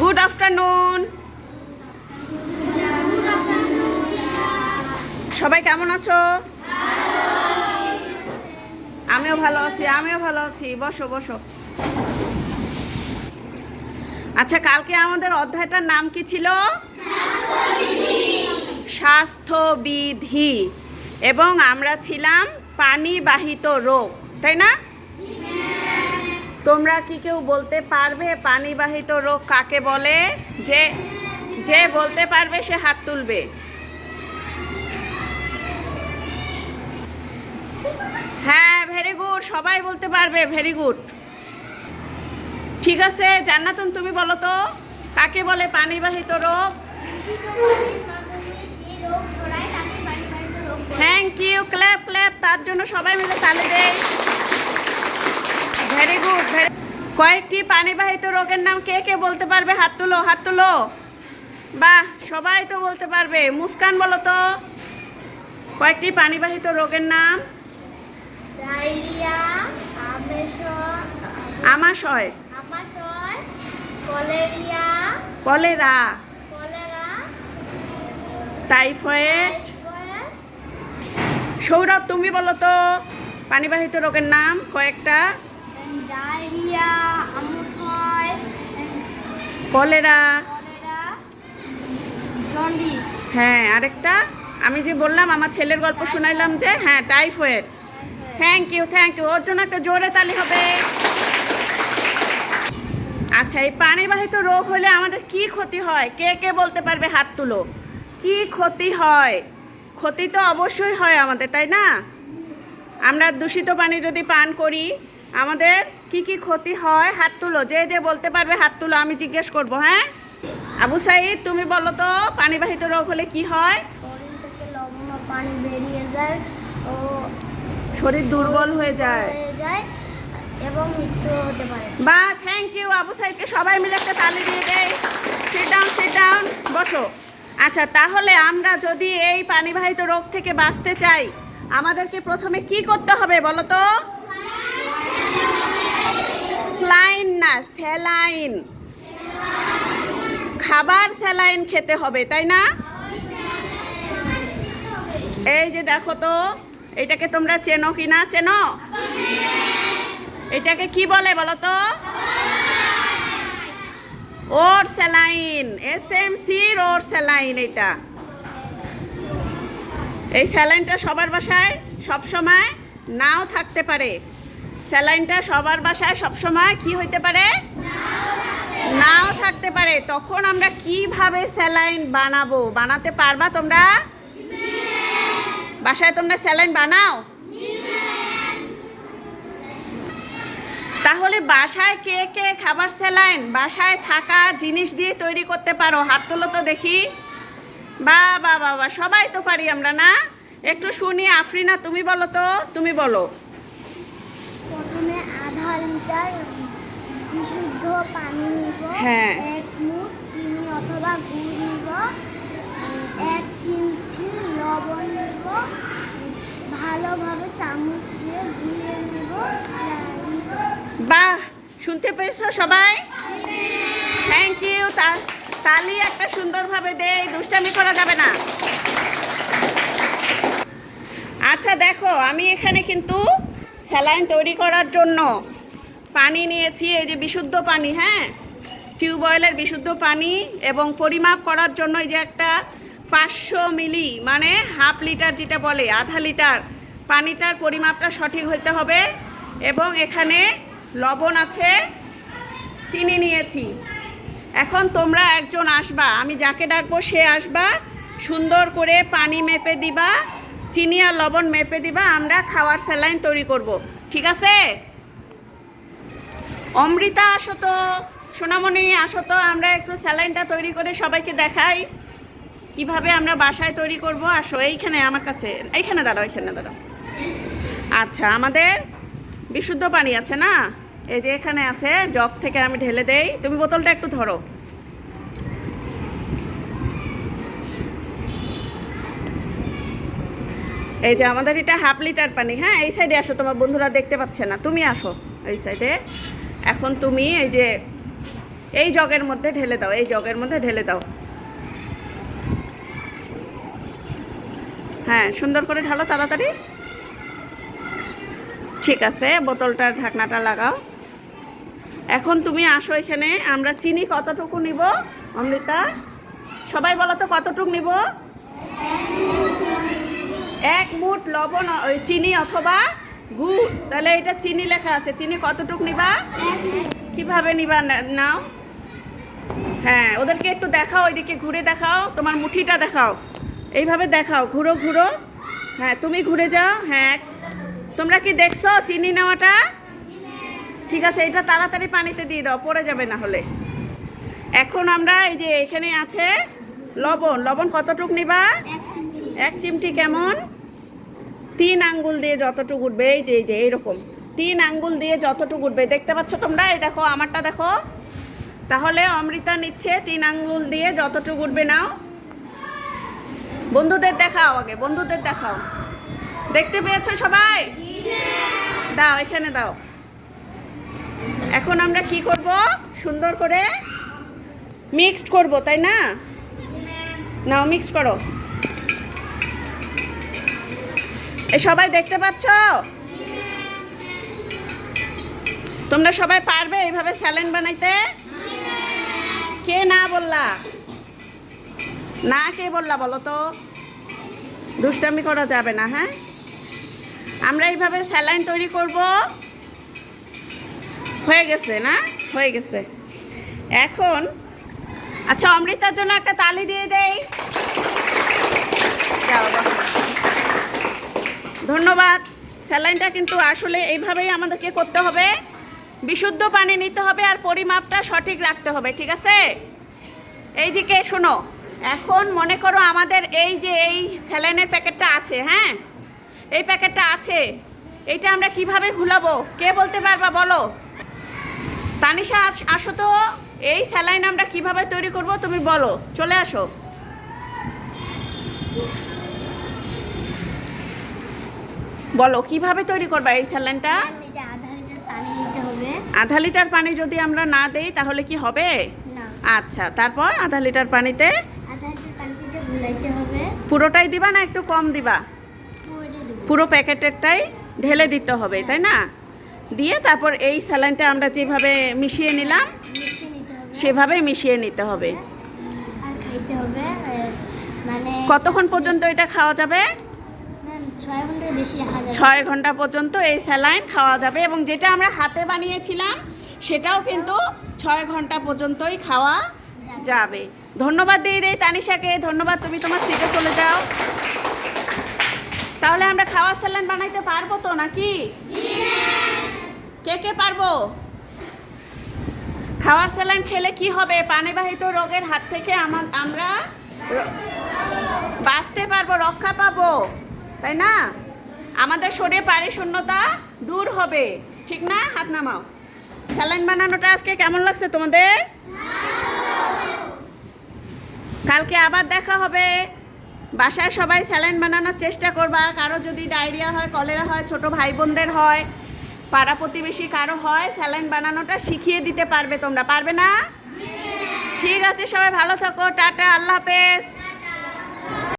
Good afternoon সবাই কেমন আছো? আমিও ভালো আছি, আমিও ভালো আছি। বসো বসো। আচ্ছা কালকে আমাদের অধ্যায়টার নাম কি ছিল? স্বাস্থ্যবিধি। এবং আমরা ছিলাম পানিবাহিত রোগ, তাই না? তোমরা কি কেউ বলতে পারবে? পানিবাহিত রোগ কাকে বলে? যে যে বলতে পারবে, সে হাত তুলবে। হ্যাঁ ভেরি গুড সবাই বলতে পারবে ভেরি গুড ঠিক আছে, জান্নাতুন, তুমি বলো তো, কাকে বলে পানিবাহিত রোগ? থ্যাংক ইউ ক্ল্যাপ ক্ল্যাপ তার জন্য সবাই মিলে তালে দেই। ভেরি গুড কয়েকটি পানিবাহিত রোগের নাম কে কে বলতে পারবে? হাত তুলো হাত তুলো। বাহ সবাই তো বলতে পারবে। মুস্কান বলো তো। কয়েকটি পানিবাহিত রোগের নাম? ডায়রিয়া আমাশয়। আমাশয় কলেরিয়া কলেরা। Cholera typhoid. সৌরভ তুমি বলো তো। পানিবাহিত রোগের নাম কয়েকটা? ডায়রিয়া আমাশয় কলেরা। Cholera jaundice. হ্যাঁ আরেকটা। আমি যে বললাম আমার ছেলের গল্প শোনাইলাম যে হ্যাঁ typhoid thank you thank you ওর জন্য একটা জোরে তালি হবে। আচ্ছা এই পানিবাহিত রোগ হলে আমাদের কি ক্ষতি হয়? কে কে বলতে পারবে হাত তুলো? কি ক্ষতি হয়? ক্ষতি তো অবশ্যই হয় আমাদের তাই না? আমরা দূষিত পানি যদি পান করি আমাদের কি কি ক্ষতি হয় হাত তুলো। যে যে বলতে পারবে হাত তুলো আমি জিজ্ঞেস করব হ্যাঁ? আবু সাইদ তুমি বলো তো পানিবাহিত রোগ হলে কি হয়? শরীর থেকে লবণ পানি বেরিয়ে যায় ও শরীর দুর্বল হয়ে যায়। হয়ে যায় এবং মৃত্যু হতে পারে। বা থ্যাংক ইউ আবু সাইদকে সবাই মিলে একটা তালি দিয়ে দেয় সিট ডাউন সিট ডাউন বসো। আচ্ছা তাহলে আমরা যদি এই পানিবাহিত রোগ থেকে বাঁচতে চাই আমাদেরকে প্রথমে কি করতে হবে বলো তো স্লাইন না স্যালাইন। খাবার স্যালাইন খেতে হবে, তাই না? এই যে দেখো তো, এটাকে তোমরা চেনো কি না? চেনো? এটাকে কি বলে বলো তো? ওর স্যালাইন এস এম সির ওর স্যালাইন এটা। এই স্যালাইনটা সবার বাসায় সবসময় নাও থাকতে পারে। স্যালাইনটা সবার বাসায় সব সময় কি হইতে পারে? নাও থাকতে পারে। তখন আমরা কীভাবে স্যালাইন বানাবো? বানাতে পারবা তোমরা? বাসায় তোমরা স্যালাইন বানাও? তাহলে বাসায় কে কে খাবার স্যালাইন, বাসায় থাকা জিনিস দিয়ে তৈরি করতে পারো? হাত তোলো তো দেখি। বা বা বাবা সবাই তো পারি আমরা না? একটু শুনি, আফরিনা, তুমি বলো তো, তুমি বলো। লিটার বিশুদ্ধ পানি নিব হ্যাঁ। এক মুঠ চিনি অথবা গুড় নিব এক চিমটি লবণ নিব ভালোভাবে চামচ দিয়ে গুলিয়ে নেব বাহ শুনতে পেয়েছ সবাই থ্যাংক ইউ তালি একটা সুন্দরভাবে দেই দুষ্টামি করা যাবে না আচ্ছা দেখো আমি এখানে কিন্তু স্যালাইন তৈরি করার জন্য পানি নিয়েছি, এই যে বিশুদ্ধ পানি হ্যাঁ? টিউবওয়েলের বিশুদ্ধ পানি এবং পরিমাপ করার জন্য এই যে একটা পাঁচশো মিলি মানে হাফ লিটার যেটা বলে, আধা লিটার, পানিটার পরিমাপটা সঠিক হইতে হবে এবং এখানে লবণ আছে, চিনি নিয়েছি। এখন তোমরা একজন আসবা, আমি যাকে ডাকবো সে আসবা, সুন্দর করে পানি মেপে দিবা, চিনি আর লবণ মেপে দিবা, আমরা খাওয়ার স্যালাইন তৈরি করব, ঠিক আছে? অমৃতা, আসো তো। সোনামণি, আসো তো। আমরা একটু স্যালাইনটা তৈরি করে সবাইকে দেখাই। কীভাবে আমরা বাসায় তৈরি করব? আসো, এইখানে, আমার কাছে। এইখানে দাঁড়াও এইখানে দাঁড়াও। আচ্ছা আমাদের বিশুদ্ধ পানি আছে না? এই যে এখানে আছে, জগ থেকে আমি ঢেলে দেই। তুমি বোতলটা একটু ধরো। এই যে আমাদের এটা হাফ লিটার পানি হ্যাঁ? এই সাইডে আসো, তোমার বন্ধুরা দেখতে পাচ্ছে না। তুমি আসো, এই সাইডে। এখন তুমি এই যে, এই জগের মধ্যে ঢেলে দাও, এই জগের মধ্যে ঢেলে দাও। হ্যাঁ সুন্দর করে ঢালো তাড়াতাড়ি। ঠিক আছে, বোতলটার ঢাকনাটা লাগাও। এখন তুমি আসো এখানে, আমরা চিনি কতটুকু নিব? অমৃতা, সবাই বলো তো কতটুকু নিব? এক মুঠ লবণ, ওই চিনি অথবা গুড় তাহলে এটা চিনি লেখা আছে। চিনি কতটুক নিবা? কীভাবে নিবা নাও। হ্যাঁ ওদেরকে একটু দেখাও ওইদিকে ঘুরে দেখাও তোমার মুঠিটা দেখাও। এইভাবে দেখাও ঘুরো ঘুরো। হ্যাঁ তুমি ঘুরে যাও হ্যাঁ। তোমরা কি দেখছ চিনি নেওয়াটা? ঠিক আছে এটা তাড়াতাড়ি পানিতে দিয়ে দাও পড়ে যাবে না হলে। এখন আমরা এই যে এখানে আছে লবণ। লবণ কতটুক নিবা? এক চিমটি কেমন? তিন আঙ্গুল দিয়ে যতটুকু উঠবে, এই যে এই যে, এইরকম। তিন আঙ্গুল দিয়ে যতটুকু উঠবে, দেখতে পাচ্ছ তোমরা? এই দেখো, আমারটা দেখো। তাহলে অমৃতা নিচ্ছে তিন আঙ্গুল দিয়ে যতটুকু উঠবে, নাও। বন্ধুদের দেখাও আগে, বন্ধুদের দেখাও। দেখতে পেয়েছ সবাই? দাও, এখানে দাও। এখন আমরা কি করব? সুন্দর করে মিক্সড করব, তাই না? নাও মিক্স করো। এ, সবাই দেখতে পাচ্ছ? তোমরা সবাই পারবে এইভাবে স্যালেন বানাইতে? কে না বললা? না কে বললা বলো তো? দুষ্টামি করা যাবে না হ্যাঁ? আমরা এইভাবে স্যালাইন তৈরি করব। হয়ে গেছে, না? হয়ে গেছে। এখন আচ্ছা অমৃতার জন্য একটা তালি দিয়ে দেই। যাও। ধন্যবাদ। স্যালাইনটা কিন্তু আসলে এইভাবেই আমাদেরকে করতে হবে। বিশুদ্ধ পানি নিতে হবে আর পরিমাপটা সঠিক রাখতে হবে, ঠিক আছে? এইদিকে শোনো, এখন মনে করো আমাদের এই যে এই স্যালাইনের প্যাকেটটা আছে হ্যাঁ? এই প্যাকেটটা আছে এইটা আমরা কীভাবে ঘুলাবো? কে বলতে পারবা বলো? তানিশা আস- আসো তো, এই স্যালাইন আমরা কীভাবে তৈরি করব তুমি বলো, চলে আসো। বলো কীভাবে তৈরি করবা এই স্যালাইনটা আধা লিটার পানি যদি আমরা না দেই তাহলে কি হবে? আচ্ছা তারপর আধা লিটার পানিতে? পুরোটাই দিবা না একটু কম দিবা? পুরো প্যাকেটেরটাই ঢেলে দিতে হবে তাই না? দিয়ে তারপর এই স্যালাইনটা আমরা যেভাবে মিশিয়ে নিলাম সেভাবেই মিশিয়ে নিতে হবে। মানে কতক্ষণ পর্যন্ত এটা খাওয়া যাবে? ছয় ঘণ্টা পর্যন্ত এই স্যালাইন খাওয়া যাবে এবং যেটা আমরা হাতে বানিয়েছিলাম সেটাও কিন্তু ছয় ঘণ্টা পর্যন্তই খাওয়া যাবে। ধন্যবাদ দিই রে তানিশাকে ধন্যবাদ তুমি তোমার সিটে চলে যাও। তাহলে আমরা খাওয়ার স্যালাইন বানাইতে পারব তো নাকি? কে কে পারব? খাওয়ার স্যালাইন খেলে কি হবে? পানিবাহিত রোগের হাত থেকে আমার আমরা বাঁচতে পারব রক্ষা পাবো। তাই না? আমাদের শরীরে পানি শূন্যতা দূর হবে। ঠিক না? হাত নামাও। স্যালাইন বানানোটা আজকে কেমন লাগছে তোমাদের? কালকে আবার দেখা হবে। বাসায় সবাই স্যালাইন বানানোর চেষ্টা করবা। কারও যদি ডায়রিয়া হয়, কলেরা হয়, ছোট ভাই বোনদের হয়, পাড়া প্রতিবেশী কারও হয়, স্যালাইন বানানোটা শিখিয়ে দিতে পারবে তোমরা। পারবে না? ঠিক আছে সবাই, ভালো থাকো। টাটা, আল্লাহ হাফেজ।